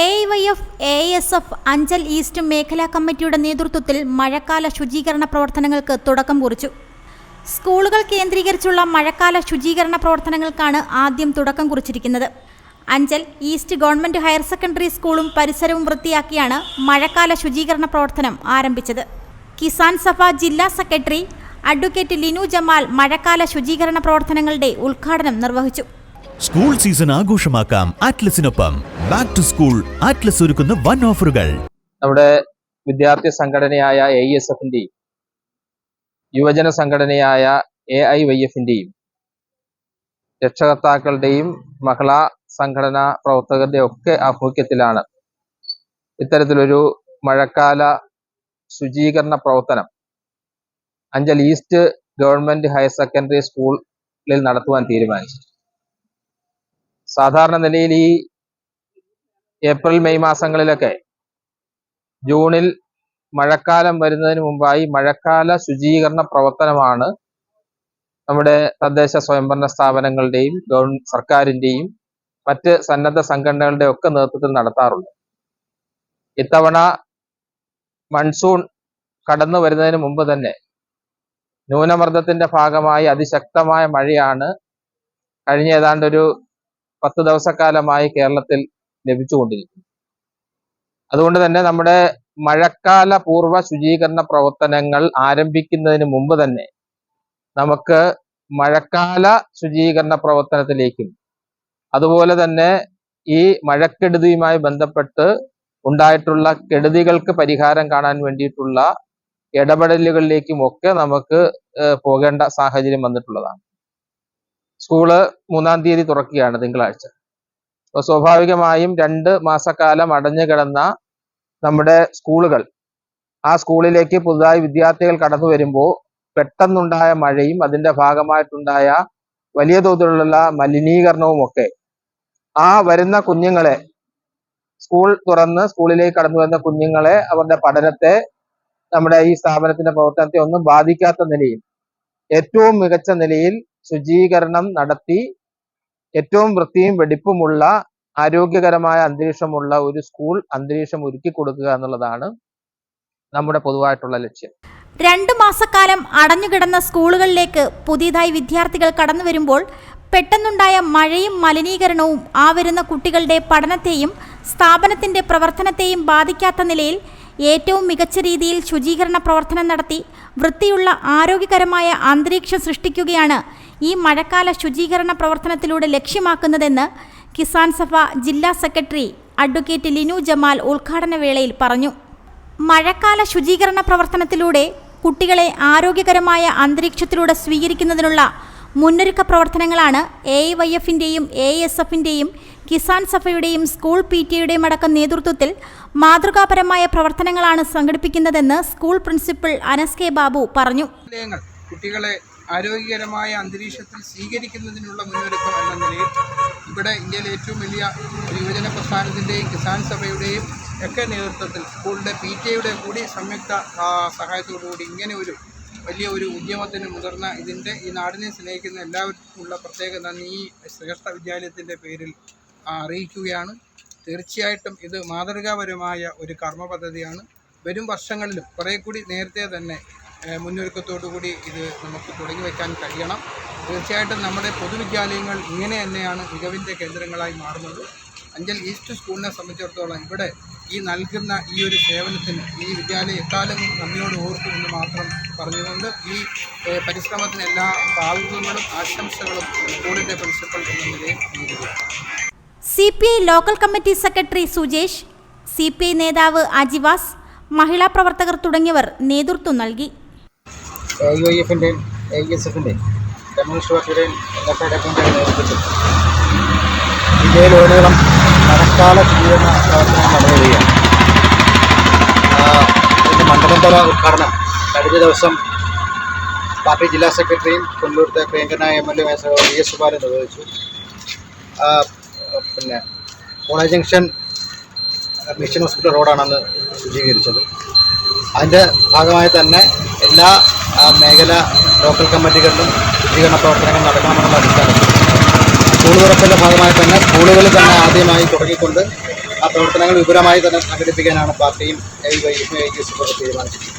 A Y F A S F Anchal east മേഖലാ കമ്മിറ്റിയുടെ നേതൃത്വത്തിൽ മഴക്കാല ശുചീകരണ പ്രവർത്തനങ്ങൾക്ക് തുടക്കം കുറിച്ചു. സ്കൂളുകൾ കേന്ദ്രീകരിച്ചുള്ള മഴക്കാല ശുചീകരണ പ്രവർത്തനങ്ങൾക്കാണ് ആദ്യം തുടക്കം കുറിച്ചിരിക്കുന്നത്. Anchal east government higher secondary സ്കൂളും പരിസരവും വൃത്തിയാക്കിയാണ് മഴക്കാല ശുചീകരണ പ്രവർത്തനം ആരംഭിച്ചത്. കിസാൻ സഭ ജില്ലാ സെക്രട്ടറി അഡ്വക്കേറ്റ് ലിനു ജമാൽ മഴക്കാല ശുചീകരണ പ്രവർത്തനങ്ങളുടെ ഉദ്ഘാടനം നിർവഹിച്ചു. സ്കൂൾ സീസൺ ആഘോഷമാക്കാം ആറ്റ്ലസിനൊപ്പം ബാക്ക് ടു സ്കൂൾ ആറ്റ്ലസ് ഒരുക്കുന്ന വൺ ഓഫറുകൾ നമ്മുടെ വിദ്യാർത്ഥി സംഘടനയായ എ എസ് എഫിന്റെയും യുവജന സംഘടനയായ എ ഐ വൈ എഫിന്റെയും രക്ഷകർത്താക്കളുടെയും മഹിളാ സംഘടനാ പ്രവർത്തകരുടെയും ഒക്കെ ആഭിമുഖ്യത്തിലാണ് ഇത്തരത്തിലൊരു മഴക്കാല ശുചീകരണ പ്രവർത്തനം Anchal east government higher secondary സ്കൂളിൽ നടത്തുവാൻ തീരുമാനിച്ചു സാധാരണ നിലയിൽ ഈ ഏപ്രിൽ മെയ് മാസങ്ങളിലൊക്കെ ജൂണിൽ മഴക്കാലം വരുന്നതിന് മുമ്പായി മഴക്കാല ശുചീകരണ പ്രവർത്തനമാണ് നമ്മുടെ തദ്ദേശ സ്വയംഭരണ സ്ഥാപനങ്ങളുടെയും ഗവൺ സർക്കാരിന്റെയും മറ്റ് സന്നദ്ധ സംഘടനകളുടെ ഒക്കെ നേതൃത്വത്തിൽ നടത്താറുണ്ട്. ഇത്തവണ മൺസൂൺ കടന്നു വരുന്നതിന് മുമ്പ് തന്നെ ന്യൂനമർദ്ദത്തിന്റെ ഭാഗമായി അതിശക്തമായ മഴയാണ് കഴിഞ്ഞ ഏതാണ്ട് ഒരു പത്ത് ദിവസക്കാലമായി കേരളത്തിൽ ലഭിച്ചുകൊണ്ടിരിക്കുന്നു. അതുകൊണ്ട് തന്നെ നമ്മുടെ മഴക്കാല പൂർവ ശുചീകരണ പ്രവർത്തനങ്ങൾ ആരംഭിക്കുന്നതിന് മുമ്പ് തന്നെ നമുക്ക് മഴക്കാല ശുചീകരണ പ്രവർത്തനത്തിലേക്കും അതുപോലെ തന്നെ ഈ മഴക്കെടുതിയുമായി ബന്ധപ്പെട്ട് ഉണ്ടായിട്ടുള്ള കെടുതികൾക്ക് പരിഹാരം കാണാൻ വേണ്ടിയിട്ടുള്ള ഇടപെടലുകളിലേക്കും ഒക്കെ നമുക്ക് പോകേണ്ട സാഹചര്യം വന്നിട്ടുള്ളതാണ്. സ്കൂൾ മൂന്നാം തീയതി തുറക്കുകയാണ് തിങ്കളാഴ്ച. അപ്പോൾ സ്വാഭാവികമായും രണ്ട് മാസക്കാലം അടഞ്ഞു കിടന്ന നമ്മുടെ സ്കൂളുകൾ ആ സ്കൂളിലേക്ക് പുതുതായി വിദ്യാർത്ഥികൾ കടന്നു വരുമ്പോൾ പെട്ടെന്നുണ്ടായ മഴയും അതിന്റെ ഭാഗമായിട്ടുണ്ടായ വലിയ തോതിലുള്ള മലിനീകരണവും ഒക്കെ ആ വരുന്ന കുഞ്ഞുങ്ങളെ സ്കൂൾ തുറന്ന് സ്കൂളിലേക്ക് കടന്നു വരുന്ന കുഞ്ഞുങ്ങളെ അവരുടെ പഠനത്തെ നമ്മുടെ ഈ സ്ഥാപനത്തിന്റെ പ്രവർത്തനത്തെ ഒന്നും ബാധിക്കാത്ത നിലയിൽ ഏറ്റവും മികച്ച നിലയിൽ ശുചീകരണം നടത്തി ഏറ്റവും വൃത്തിയും വെടിപ്പുമുള്ള ആരോഗ്യകരമായ അന്തരീക്ഷമുള്ള ഒരു സ്കൂൾ അന്തരീക്ഷം ഒരുക്കി കൊടുക്കുക എന്നുള്ളതാണ് നമ്മുടെ പൊതുവായിട്ടുള്ള ലക്ഷ്യം. രണ്ടു മാസക്കാലം അടഞ്ഞുകിടന്ന സ്കൂളുകളിലേക്ക് പുതിയതായി വിദ്യാർത്ഥികൾ കടന്നു വരുമ്പോൾ പെട്ടെന്നുണ്ടായ മഴയും മലിനീകരണവും ആ വരുന്ന കുട്ടികളുടെ പഠനത്തെയും സ്ഥാപനത്തിന്റെ പ്രവർത്തനത്തെയും ബാധിക്കാത്ത നിലയിൽ ഏറ്റവും മികച്ച രീതിയിൽ ശുചീകരണ പ്രവർത്തനം നടത്തി വൃത്തിയുള്ള ആരോഗ്യകരമായ അന്തരീക്ഷം സൃഷ്ടിക്കുകയാണ് ഈ മഴക്കാല ശുചീകരണ പ്രവർത്തനത്തിലൂടെ ലക്ഷ്യമാക്കുന്നതെന്ന് കിസാൻ സഭ ജില്ലാ സെക്രട്ടറി അഡ്വക്കേറ്റ് ലിനു ജമാൽ ഉദ്ഘാടന വേളയിൽ പറഞ്ഞു. മഴക്കാല ശുചീകരണ പ്രവർത്തനത്തിലൂടെ കുട്ടികളെ ആരോഗ്യകരമായ അന്തരീക്ഷത്തിലൂടെ സ്വീകരിക്കുന്നതിനുള്ള മുന്നൊരുക്ക പ്രവർത്തനങ്ങളാണ് എ വൈ എഫിന്റെയും എ എസ് എഫിന്റെയും കിസാൻ സഭയുടെയും സ്കൂൾ പി ടി അടക്കം നേതൃത്വത്തിൽ മാതൃകാപരമായ പ്രവർത്തനങ്ങളാണ് സംഘടിപ്പിക്കുന്നതെന്ന് school principal Anas K Babu പറഞ്ഞു. കുട്ടികളെ ആരോഗ്യകരമായ അന്തരീക്ഷത്തിൽ സ്വീകരിക്കുന്നതിനുള്ള മുന്നൊരുക്കം എന്ന നിലയിൽ ഇവിടെ ഇന്ത്യയിലെ ഏറ്റവും വലിയ യുവജന പ്രസ്ഥാനത്തിന്റെയും കിസാൻ സഭയുടെയും ഒക്കെ നേതൃത്വത്തിൽ സ്കൂളിന്റെ പി ടി കൂടി സംയുക്ത സഹായത്തോടു സഹായത്തോടുകൂടി ഇങ്ങനെ ഒരു വലിയ ഒരു ഉദ്യമത്തിന് മുതിർന്ന ഇതിന്റെ ഈ നാടിനെ സ്നേഹിക്കുന്ന എല്ലാവർക്കും ഉള്ള പ്രത്യേക നന്ദി. ഈ ശ്രേഷ്ഠ വിദ്യാലയത്തിന്റെ പേരിൽ അറിയിക്കുകയാണ്. തീർച്ചയായിട്ടും ഇത് മാതൃകാപരമായ ഒരു കർമ്മ പദ്ധതിയാണ്. വരും വർഷങ്ങളിലും കുറേ കൂടി നേരത്തെ തന്നെ മുന്നൊരുക്കത്തോടുകൂടി ഇത് നമുക്ക് തുടങ്ങി വയ്ക്കാൻ കഴിയണം. തീർച്ചയായിട്ടും നമ്മുടെ പൊതുവിദ്യാലയങ്ങൾ ഇങ്ങനെ തന്നെയാണ് മികവിന്റെ കേന്ദ്രങ്ങളായി മാറുന്നത്. അഞ്ചൽ ഈസ്റ്റ് സ്കൂളിനെ സംബന്ധിച്ചിടത്തോളം ഇവിടെ ഈ നൽകുന്ന ഈ ഒരു സേവനത്തിന് ഈ വിദ്യാലയം എക്കാലവും നന്ദിയോട് ഓർക്കുമെന്ന് മാത്രം പറഞ്ഞുകൊണ്ട് ഈ പരിശ്രമത്തിന് എല്ലാ ഭാഗങ്ങളും ആശംസകളും സ്കൂളിന്റെ പ്രിൻസിപ്പൽ എന്ന നിലയിൽ C P I local committee secretary Sujesh C P I നേതാവ് അജിവാസ് മഹിളാ പ്രവർത്തകർ തുടങ്ങിയവർ നേതൃത്വം നൽകി. എ യു ഐ എഫിന്റെയും എ ഇ എസ് എഫിന്റെയും കമ്മ്യൂണിസ്റ്റ് പാർട്ടിയുടെയും എൻഎഫ്ഐയുടെയൊക്കെ നേതൃത്വത്തിൽ ഇന്ത്യയിലുടനീളം മഴക്കാല ശുചീകരണ പ്രവർത്തനം നടന്നു വരികയാണ്. മണ്ഡലം തല ഉദ്ഘാടനം കഴിഞ്ഞ ദിവസം പാർട്ടി ജില്ലാ സെക്രട്ടറിയും കൊല്ലൂരത്തെ പ്രിയങ്കരനായ M L A V S Subalan നിർവഹിച്ചു. പിന്നെ കോളേജ് ജംഗ്ഷൻ മിഷൻ ഹോസ്പിറ്റൽ റോഡാണെന്ന് ശുചീകരിച്ചത് അതിന്റെ ഭാഗമായി തന്നെ എല്ലാ മേഖല ലോക്കൽ കമ്മിറ്റികളിലും ശുചീകരണ പ്രവർത്തനങ്ങൾ നടക്കണമെന്നുള്ള അടിസ്ഥാനത്തിൽ. സ്കൂൾ തുറപ്പിന്റെ ഭാഗമായി തന്നെ സ്കൂളുകളിൽ തന്നെ ആദ്യമായി തുടങ്ങിക്കൊണ്ട് ആ പ്രവർത്തനങ്ങൾ വിപുലമായി തന്നെ സംഘടിപ്പിക്കാനാണ് പാർട്ടിയും എ വൈ എഫ് ഐ തീരുമാനിച്ചിരിക്കുന്നത്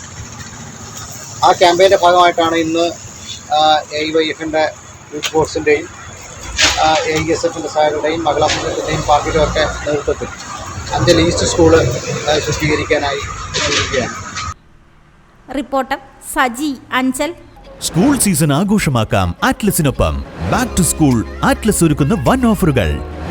ആ ക്യാമ്പയിന്റെ ഭാഗമായിട്ടാണ് ഇന്ന് എ വൈ എഫിന്റെ യൂത്ത് ഫോഴ്സിന്റെയും എ എസ് എഫിന്റെ സാറുടെയും മഹിളാ സംഘത്തിന്റെയും പാർട്ടിയുടെ ഒക്കെ നേതൃത്വത്തിൽ Anchal east school ശുദ്ധീകരിക്കാനായി reporter Saji Anchal. School season ആഘോഷമാക്കാം ആറ്റ്ലസിനൊപ്പം ബാക്ക് ടു സ്കൂൾ ആറ്റ്ലസ് ഒരുക്കുന്ന വൺ ഓഫറുകൾ.